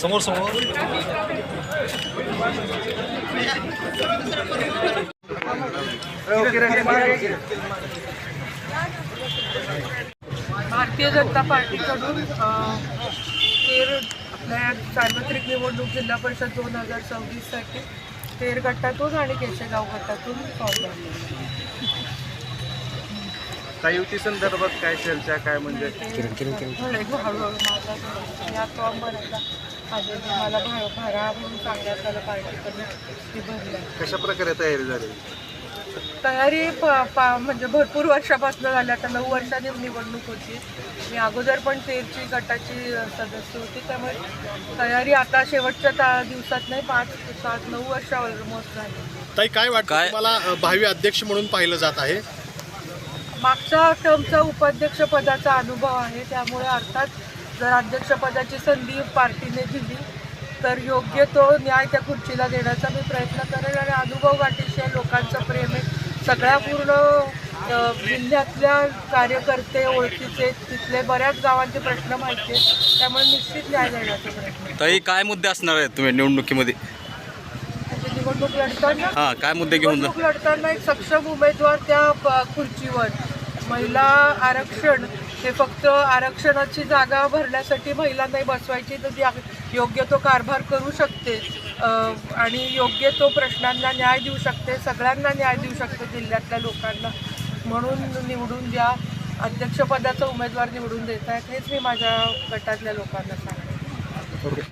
समोर समोर. भारतीय जनता पार्टीकडून तेर आपल्या सार्वत्रिक निवडणूक जिल्हा परिषद दोन हजार सव्वीससाठी तेर गटातून आणि केशेगाव गटातून फॉर्म भरले. काही युती संदर्भात काय चर्चा काय म्हणजे? मला भर म्हणून सांगण्यात आलं पार्टीकडून ती भरल्या कशा प्रकारे तयारी झाली? तयारी प- पा- म्हणजे भरपूर वर्षापासून झाली. आता नऊ वर्षांनी निवडणूक होती. मी अगोदर पण तेरची गटाची सदस्य होती. त्यामुळे तयारी आता शेवटच्या ता दिवसात नाही पाच सात नऊ वर्ष ऑलमोस्ट झाली. ताई काय वाटतं अ, भावी अध्यक्ष म्हणून पाहिलं जात आहे? मागच्या टर्मचा उपाध्यक्षपदाचा अनुभव आहे त्यामुळे अर्थात जर अध्यक्षपदाची संधी पार्टीने दिली तर योग्य तो न्याय त्या खुर्चीला देण्याचा मी प्रयत्न करेन आणि अनुभव गाठीशी लोकांचं प्रेम आहे. सगळ्या पूर्ण जिल्ह्यातल्या कार्यकर्ते ओळखीचे तिथले बऱ्याच गावांचे प्रश्न माहिती आहेत. त्यामुळे निश्चित न्याय देण्याचा प्रयत्न ताई काय मुद्दे असणार आहेत तुम्ही निवडणुकीमध्ये? म्हणजे निवडणूक लढताना? हां काय मुद्दे घेऊन निवडणूक लढताना एक सक्षम उमेदवार त्या खुर्चीवर. महिला आरक्षण हे फक्त आरक्षणाची जागा भरण्यासाठी महिला नाही बसवायची तर ती योग्य तो कारभार करू शकते. आणि योग्य तो प्रश्नांना न्याय देऊ शकते सगळ्यांना न्याय देऊ शकते जिल्ह्यातल्या लोकांना. म्हणून निवडून द्या अध्यक्षपदाचा उमेदवार निवडून देत आहेत हेच मी माझ्या गटातल्या लोकांना सांगते.